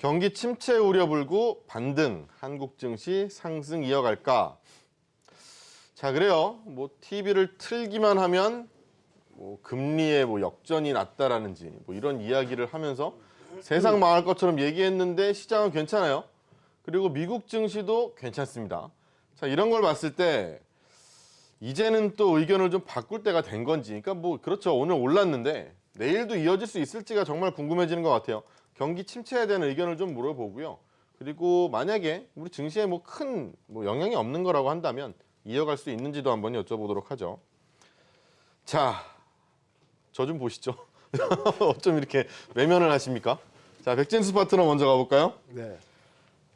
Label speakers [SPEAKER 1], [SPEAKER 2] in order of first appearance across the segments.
[SPEAKER 1] 경기 침체 우려 불고 반등, 한국 증시 상승 이어갈까? 자, 그래요. 뭐 TV를 틀기만 하면 뭐 금리에 뭐 역전이 났다라는지 뭐 이런 이야기를 하면서 세상 망할 것처럼 얘기했는데 시장은 괜찮아요. 그리고 미국 증시도 괜찮습니다. 자, 이런 걸 봤을 때 이제는 또 의견을 좀 바꿀 때가 된 건지. 그러니까 뭐 그렇죠. 오늘 올랐는데 내일도 이어질 수 있을지가 정말 궁금해지는 것 같아요. 경기 침체에 대한 의견을 좀 물어보고요. 그리고 만약에 우리 증시에 뭐큰뭐 영향이 없는 거라고 한다면 이어갈 수 있는지도 한번 여쭤보도록 하죠. 자, 저 좀 보시죠. 어쩜 이렇게 외면을 하십니까? 자, 백진수 파트너 먼저 가볼까요?
[SPEAKER 2] 네.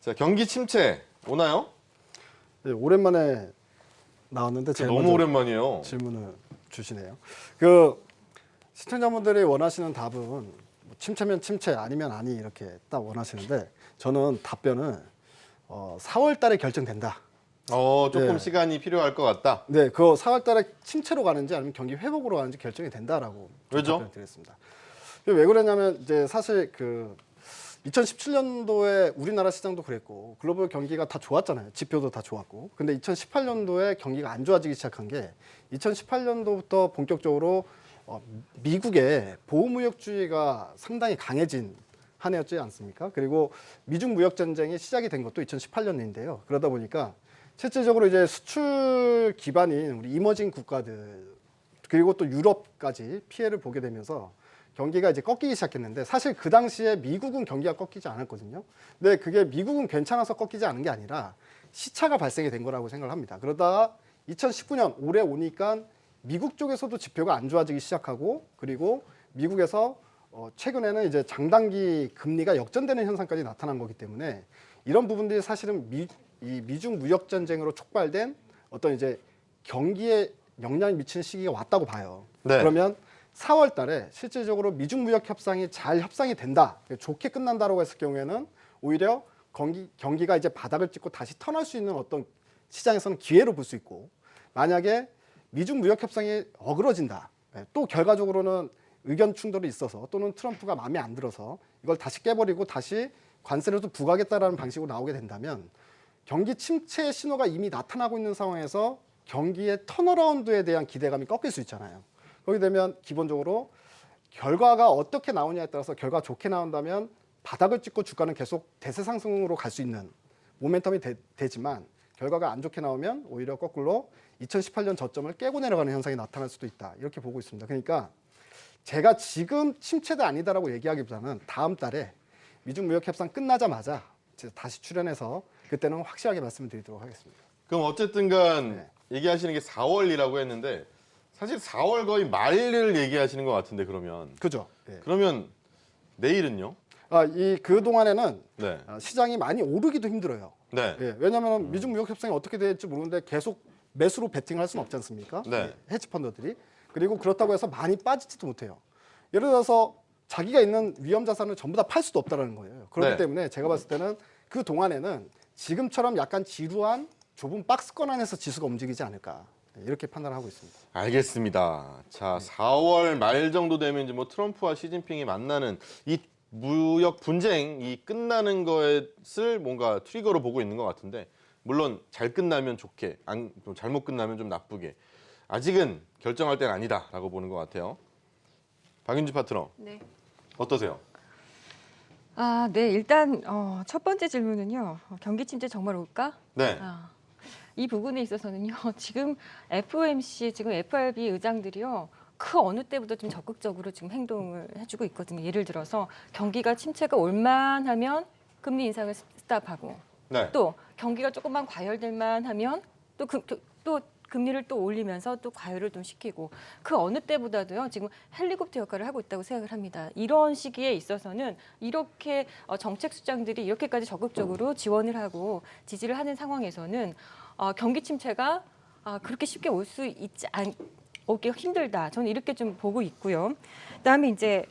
[SPEAKER 1] 자, 경기 침체 오나요?
[SPEAKER 2] 네, 오랜만에 나왔는데 제일
[SPEAKER 1] 너무 오랜만이에요.
[SPEAKER 2] 질문을 주시네요. 그 시청자분들이 원하시는 답은 뭐 침체면 침체 아니면 아니 이렇게 딱 원하시는데 저는 답변은 어, 4월 달에 결정된다.
[SPEAKER 1] 어, 조금
[SPEAKER 2] 네.
[SPEAKER 1] 시간이 필요할 것 같다.
[SPEAKER 2] 네, 그 4월 달에 침체로 가는지 아니면 경기 회복으로 가는지 결정이 된다라고 좀
[SPEAKER 1] 왜죠?
[SPEAKER 2] 답변을 드렸습니다. 왜 그러냐면 이제 사실 그 2017년도에 우리나라 시장도 그랬고 글로벌 경기가 다 좋았잖아요. 지표도 다 좋았고. 근데 2018년도에 경기가 안 좋아지기 시작한 게 2018년도부터 본격적으로 어, 미국의 보호무역주의가 상당히 강해진 한 해였지 않습니까? 그리고 미중 무역 전쟁이 시작이 된 것도 2018년인데요. 그러다 보니까 실질적으로 이제 수출 기반인 우리 이머징 국가들 그리고 또 유럽까지 피해를 보게 되면서 경기가 이제 꺾이기 시작했는데 사실 그 당시에 미국은 경기가 꺾이지 않았거든요. 근데 그게 미국은 괜찮아서 꺾이지 않은 게 아니라 시차가 발생이 된 거라고 생각을 합니다. 그러다가 2019년 올해 오니까 미국 쪽에서도 지표가 안 좋아지기 시작하고 그리고 미국에서 어, 최근에는 이제 장단기 금리가 역전되는 현상까지 나타난 거기 때문에 이런 부분들이 사실은 미, 이 미중 무역 전쟁으로 촉발된 어떤 이제 경기에 영향을 미치는 시기가 왔다고 봐요.
[SPEAKER 1] 네.
[SPEAKER 2] 그러면 4월 달에 실질적으로 미중 무역 협상이 잘 협상이 된다. 좋게 끝난다라고 했을 경우에는 오히려 경기, 경기가 이제 바닥을 찍고 다시 턴할 수 있는 어떤 시장에서는 기회로 볼 수 있고 만약에 미중 무역 협상이 어그러진다. 예, 또 결과적으로는 의견 충돌이 있어서 또는 트럼프가 마음에 안 들어서 이걸 다시 깨버리고 다시 관세를 또 부과하겠다라는 방식으로 나오게 된다면 경기 침체의 신호가 이미 나타나고 있는 상황에서 경기의 턴어라운드에 대한 기대감이 꺾일 수 있잖아요. 거기 되면 기본적으로 결과가 어떻게 나오냐에 따라서 결과 좋게 나온다면 바닥을 찍고 주가는 계속 대세 상승으로 갈 수 있는 모멘텀이 되, 지만 결과가 안 좋게 나오면 오히려 거꾸로 2018년 저점을 깨고 내려가는 현상이 나타날 수도 있다. 이렇게 보고 있습니다. 그러니까 제가 지금 침체도 아니다라고 얘기하기보다는 다음 달에 미중 무역 협상 끝나자마자 다시 출연해서 그때는 확실하게 말씀을 드리도록 하겠습니다.
[SPEAKER 1] 그럼 어쨌든 간
[SPEAKER 2] 네.
[SPEAKER 1] 얘기하시는 게 4월이라고 했는데 사실 4월 거의 말을 얘기하시는 것 같은데 그러면
[SPEAKER 2] 그죠? 예.
[SPEAKER 1] 그러면 내일은요?
[SPEAKER 2] 아, 이 그동안에는
[SPEAKER 1] 네.
[SPEAKER 2] 아, 시장이 많이 오르기도 힘들어요.
[SPEAKER 1] 네.
[SPEAKER 2] 예, 왜냐하면 미중 무역 협상이 어떻게 될지 모르는데 계속 매수로 베팅을 할 수는 없지 않습니까?
[SPEAKER 1] 네.
[SPEAKER 2] 헤지 펀더들이 그리고 그렇다고 해서 많이 빠지지도 못해요. 예를 들어서 자기가 있는 위험 자산을 전부 다 팔 수도 없다라는 거예요. 그렇기
[SPEAKER 1] 네.
[SPEAKER 2] 때문에 제가 봤을 때는 그 동안에는 지금처럼 약간 지루한 좁은 박스권 안에서 지수가 움직이지 않을까 네, 이렇게 판단하고 있습니다.
[SPEAKER 1] 알겠습니다. 자, 4월 말 정도 되면 이제 뭐 트럼프와 시진핑이 만나는 이 무역 분쟁이 끝나는 것을 뭔가 트리거로 보고 있는 것 같은데 물론 잘 끝나면 좋게, 안, 좀 잘못 끝나면 좀 나쁘게 아직은 결정할 때는 아니다라고 보는 것 같아요. 박윤지 파트너
[SPEAKER 3] 네.
[SPEAKER 1] 어떠세요?
[SPEAKER 3] 아, 네. 일단 어, 첫 번째 질문은요. 어, 경기 침체 정말 올까?
[SPEAKER 1] 네.
[SPEAKER 3] 아, 이 부분에 있어서는요. 지금 FOMC 지금 FRB 의장들이요. 그 어느 때보다 좀 적극적으로 지금 행동을 해주고 있거든요. 예를 들어서 경기가 침체가 올만하면 금리 인상을 스- 스탑하고
[SPEAKER 1] 네.
[SPEAKER 3] 또 경기가 조금만 과열될만 하면 또, 그, 그- 또 금리를 또 올리면서 또 과열을 좀 시키고 그 어느 때보다도요 지금 헬리콥터 역할을 하고 있다고 생각을 합니다. 이런 시기에 있어서는 이렇게 어, 정책 수장들이 이렇게까지 적극적으로 지원을 하고 지지를 하는 상황에서는 어, 경기 침체가 아, 그렇게 쉽게 올 수 있지 않 오기가 힘들다. 저는 이렇게 좀 보고 있고요. 그다음에 이제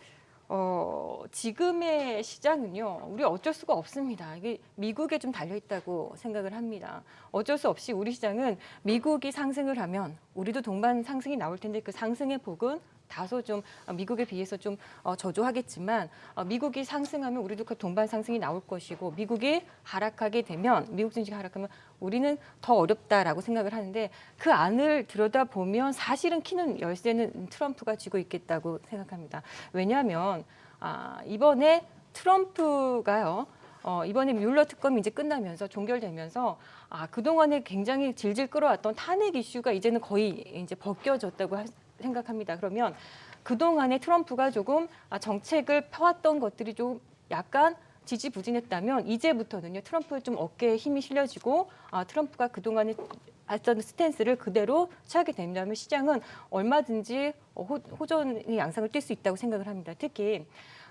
[SPEAKER 3] 어, 지금의 시장은요, 우리 어쩔 수가 없습니다. 이게 미국에 좀 달려 있다고 생각을 합니다. 어쩔 수 없이 우리 시장은 미국이 상승을 하면 우리도 동반 상승이 나올 텐데 그 상승의 폭은 다소 좀 어, 미국에 비해서 좀 어, 저조하겠지만 어, 미국이 상승하면 우리도 그 동반 상승이 나올 것이고 미국이 하락하게 되면 미국 증시가 하락하면 우리는 더 어렵다라고 생각을 하는데 그 안을 들여다 보면 사실은 키는 열쇠는 트럼프가 쥐고 있겠다고 생각합니다. 왜냐하면 아, 이번에 트럼프가요. 어, 이번에 뮬러 특검이 이제 끝나면서 종결되면서 아, 그동안에 굉장히 질질 끌어왔던 탄핵 이슈가 이제는 거의 이제 벗겨졌다고 하- 생각합니다. 그러면 그동안에 트럼프가 조금 아, 정책을 펴왔던 것들이 좀 약간 지지부진했다면 이제부터는요 트럼프의 좀 어깨에 힘이 실려지고 아, 트럼프가 그동안에 했던 스탠스를 그대로 취하게 된다면 시장은 얼마든지 어, 호, 호전의 양상을 띌 수 있다고 생각을 합니다. 특히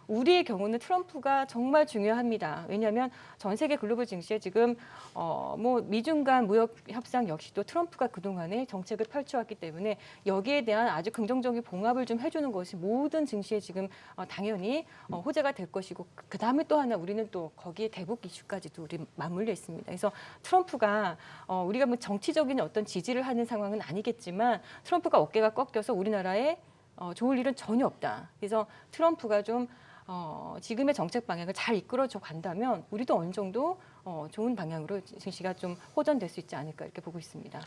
[SPEAKER 3] 우리의 경우는 트럼프가 정말 중요합니다. 왜냐하면 전 세계 글로벌 증시에 지금 어, 뭐 미중 간 무역 협상 역시도 트럼프가 그동안에 정책을 펼쳐왔기 때문에 여기에 대한 아주 긍정적인 봉합을 좀 해주는 것이 모든 증시에 지금 어, 당연히 어, 호재가 될 것이고 그 다음에 또 하나 우리는 또 거기에 대북 이슈까지도 우리 맞물려 있습니다. 그래서 트럼프가 어, 우리가 뭐 정치적인 어떤 지지를 하는 상황은 아니겠지만 트럼프가 어깨가 꺾여서 우리나라에 어, 좋을 일은 전혀 없다. 그래서 트럼프가 좀 어, 지금의 정책 방향을 잘 이끌어줘 간다면 우리도 어느 정도 어, 좋은 방향으로 증시가 좀 호전될 수 있지 않을까 이렇게 보고 있습니다.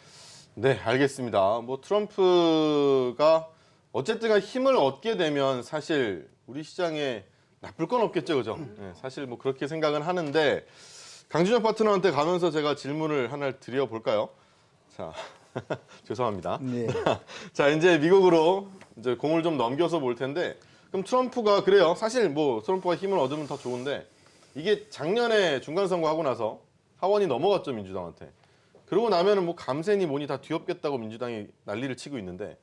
[SPEAKER 1] 네, 알겠습니다. 뭐 트럼프가 어쨌든 간 힘을 얻게 되면 사실 우리 시장에 나쁠 건 없겠죠, 그죠? 네, 사실 뭐 그렇게 생각은 하는데 강준혁 파트너한테 가면서 제가 질문을 하나 드려볼까요? 자, 죄송합니다.
[SPEAKER 4] 네.
[SPEAKER 1] 자, 이제 미국으로 이제 공을 좀 넘겨서 볼 텐데 그럼 트럼프가 그래요. 사실 뭐 트럼프가 힘을 얻으면 더 좋은데 이게 작년에 중간 선거 하고 나서 하원이 넘어갔죠 민주당한테. 그러고 나면은 뭐 감세니 뭐니 다 뒤엎겠다고 민주당이 난리를 치고 있는데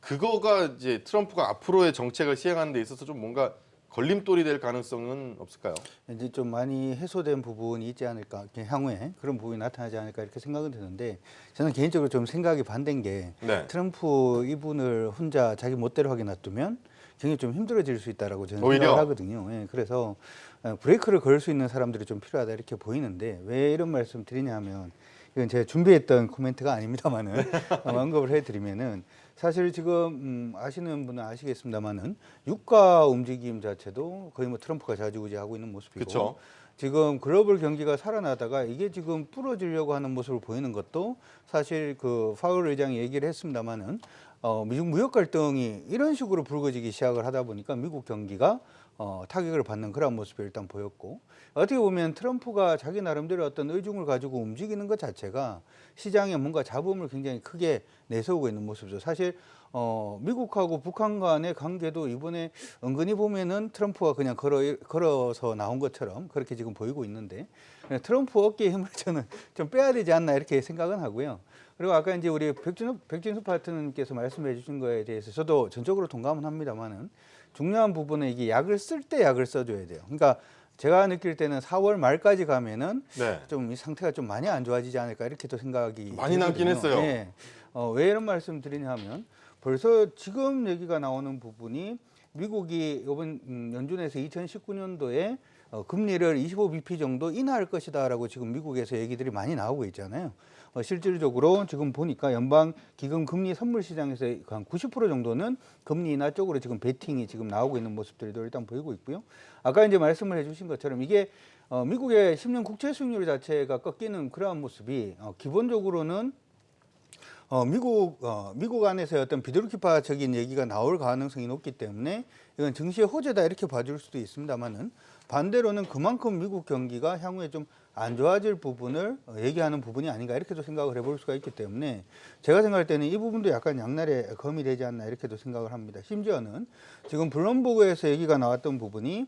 [SPEAKER 1] 그거가 이제 트럼프가 앞으로의 정책을 시행하는 데 있어서 좀 뭔가 걸림돌이 될 가능성은 없을까요?
[SPEAKER 4] 이제 좀 많이 해소된 부분이 있지 않을까 향후에 그런 부분이 나타나지 않을까 이렇게 생각은 드는데 저는 개인적으로 좀 생각이 반대인 게
[SPEAKER 1] 네.
[SPEAKER 4] 트럼프 이분을 혼자 자기 멋대로 하게 놔두면 굉장히 좀 힘들어질 수 있다라고 저는
[SPEAKER 1] 오히려?
[SPEAKER 4] 생각을 하거든요. 예, 그래서 어, 브레이크를 걸 수 있는 사람들이 좀 필요하다 이렇게 보이는데 왜 이런 말씀 드리냐면 이건 제가 준비했던 코멘트가 아닙니다만은 어, 언급을 해드리면은 사실 지금 음, 아시는 분은 아시겠습니다만은 유가 움직임 자체도 거의 뭐 트럼프가 좌지우지하고 있는 모습이고
[SPEAKER 1] 그쵸.
[SPEAKER 4] 지금 글로벌 경기가 살아나다가 이게 지금 부러지려고 하는 모습을 보이는 것도 사실 그 파월 의장이 얘기를 했습니다마는 어, 미중 무역 갈등이 이런 식으로 불거지기 시작을 하다 보니까 미국 경기가 어, 타격을 받는 그런 모습이 일단 보였고 어떻게 보면 트럼프가 자기 나름대로 어떤 의중을 가지고 움직이는 것 자체가 시장에 뭔가 잡음을 굉장히 크게 내세우고 있는 모습이죠. 사실 어, 미국하고 북한 간의 관계도 이번에 은근히 보면은 트럼프가 그냥 걸어, 걸어서 나온 것처럼 그렇게 지금 보이고 있는데 네, 트럼프 어깨에 힘을 저는 좀 빼야 되지 않나 이렇게 생각은 하고요. 그리고 아까 이제 우리 백진수, 백진수 파트너님께서 말씀해 주신 거에 대해서 저도 전적으로 동감은 합니다만은 중요한 부분은 이게 약을 쓸 때 약을 써줘야 돼요. 그러니까 제가 느낄 때는 4월 말까지 가면은
[SPEAKER 1] 네.
[SPEAKER 4] 좀이 상태가 좀 많이 안 좋아지지 않을까 이렇게 또 생각이
[SPEAKER 1] 많이 남긴. 했어요.
[SPEAKER 4] 네. 어, 왜 이런 말씀 드리냐면 벌써 지금 얘기가 나오는 부분이 미국이 이번 음, 연준에서 2019년도에 어, 금리를 25bp 정도 인하할 것이다라고 지금 미국에서 얘기들이 많이 나오고 있잖아요. 어, 실질적으로 지금 보니까 연방 기금 금리 선물 시장에서 한 90% 정도는 금리 인하 쪽으로 지금 베팅이 지금 나오고 있는 모습들도 일단 보이고 있고요. 아까 이제 말씀을 해주신 것처럼 이게 어, 미국의 10년 국채 수익률 자체가 꺾이는 그러한 모습이 어, 기본적으로는 어, 미국 어, 미국 안에서 어떤 비둘기파적인 얘기가 나올 가능성이 높기 때문에 이건 증시의 호재다 이렇게 봐줄 수도 있습니다만은 반대로는 그만큼 미국 경기가 향후에 좀 안 좋아질 부분을 어, 얘기하는 부분이 아닌가 이렇게도 생각을 해볼 수가 있기 때문에 제가 생각할 때는 이 부분도 약간 양날의 검이 되지 않나 이렇게도 생각을 합니다. 심지어는 지금 블룸버그에서 얘기가 나왔던 부분이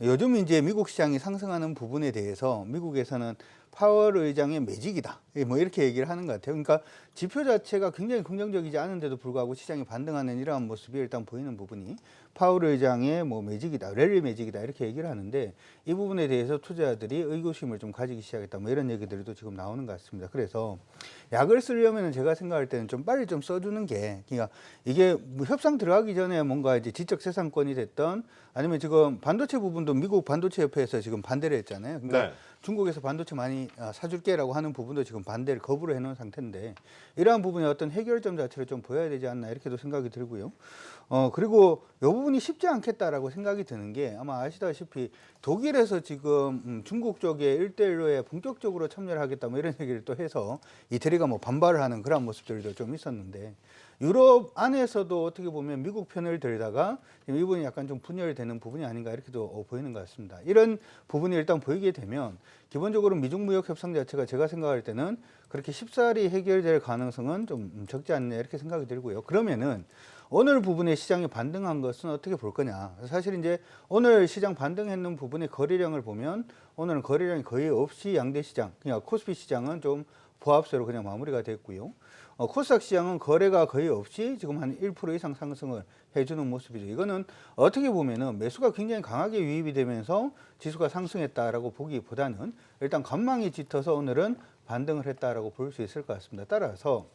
[SPEAKER 4] 요즘 이제 미국 시장이 상승하는 부분에 대해서 미국에서는 파월 의장의 매직이다. 예, 뭐 이렇게 얘기를 하는 것 같아요. 그러니까 지표 자체가 굉장히 긍정적이지 않은데도 불구하고 시장이 반등하는 이러한 모습이 일단 보이는 부분이 파월 의장의 뭐 매직이다, 랠리 매직이다 이렇게 얘기를 하는데 이 부분에 대해서 투자자들이 의구심을 좀 가지기 시작했다. 뭐 이런 얘기들도 지금 나오는 것 같습니다. 그래서 약을 쓰려면 제가 생각할 때는 좀 빨리 좀 써주는 게, 그러니까 이게 뭐 협상 들어가기 전에 뭔가 이제 지적 재산권이 됐던 아니면 지금 반도체 부분도 미국 반도체 협회에서 지금 반대를 했잖아요. 그러니까
[SPEAKER 1] 네.
[SPEAKER 4] 중국에서 반도체 많이 아, 사줄게라고 하는 부분도 지금 반대를 거부를 해놓은 상태인데 이러한 부분이 어떤 해결점 자체를 좀 보여야 되지 않나 이렇게도 생각이 들고요. 어 그리고 이 부분이 쉽지 않겠다라고 생각이 드는 게 아마 아시다시피 독일에서 지금 음, 중국 쪽에 일대일로에 본격적으로 참여를 하겠다 뭐 이런 얘기를 또 해서 이태리가 뭐 반발을 하는 그런 모습들도 좀 있었는데 유럽 안에서도 어떻게 보면 미국 편을 들다가 이분이 약간 좀 분열되는 부분이 아닌가 이렇게도 어, 보이는 것 같습니다. 이런 부분이 일단 보이게 되면 기본적으로 미중 무역 협상 자체가 제가 생각할 때는 그렇게 쉽사리 해결될 가능성은 좀 음, 적지 않네 이렇게 생각이 들고요. 그러면은 오늘 부분에 시장이 반등한 것은 어떻게 볼 거냐. 사실 이제 오늘 시장 반등했는 부분의 거래량을 보면 오늘은 거래량이 거의 없이 양대 시장, 그냥 코스피 시장은 좀 보합세로 그냥 마무리가 됐고요. 어, 코스닥 시장은 거래가 거의 없이 지금 한 1% 이상 상승을 해주는 모습이죠. 이거는 어떻게 보면은 매수가 굉장히 강하게 유입이 되면서 지수가 상승했다라고 보기보다는 일단 관망이 짙어서 오늘은 반등을 했다라고 볼 수 있을 것 같습니다. 따라서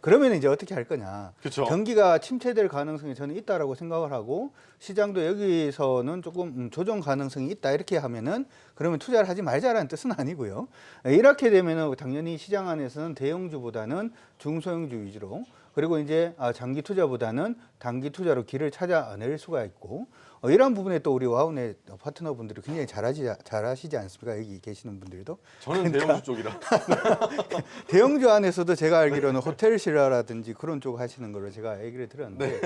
[SPEAKER 4] 그러면 이제 어떻게 할 거냐?
[SPEAKER 1] 그쵸.
[SPEAKER 4] 경기가 침체될 가능성이 저는 있다라고 생각을 하고 시장도 여기서는 조금 음, 조정 가능성이 있다 이렇게 하면은 그러면 투자를 하지 말자라는 뜻은 아니고요. 이렇게 되면은 당연히 시장 안에서는 대형주보다는 중소형주 위주로 그리고 이제 아, 장기 투자보다는 단기 투자로 길을 찾아낼 수가 있고 어, 이런 부분에 또 우리 와운의 파트너분들이 굉장히 잘하지 잘하시지 않습니까? 여기 계시는 분들도
[SPEAKER 1] 저는 대형주 쪽이라.
[SPEAKER 4] 대형주 안에서도 제가 알기로는 호텔 신라라든지 그런 쪽 하시는 걸로 제가 얘기를 들었는데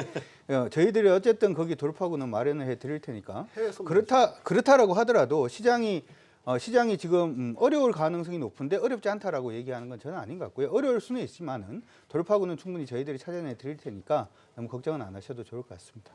[SPEAKER 4] 어, 저희들이 어쨌든 거기 돌파구는 마련을 해 드릴 테니까 그렇다 그렇다라고 하더라도 시장이 어, 시장이 지금 음, 어려울 가능성이 높은데 어렵지 않다라고 얘기하는 건 저는 아닌 것 같고요. 어려울 수는 있지만은 돌파구는 충분히 저희들이 찾아내 드릴 테니까 너무 걱정은 안 하셔도 좋을 것 같습니다.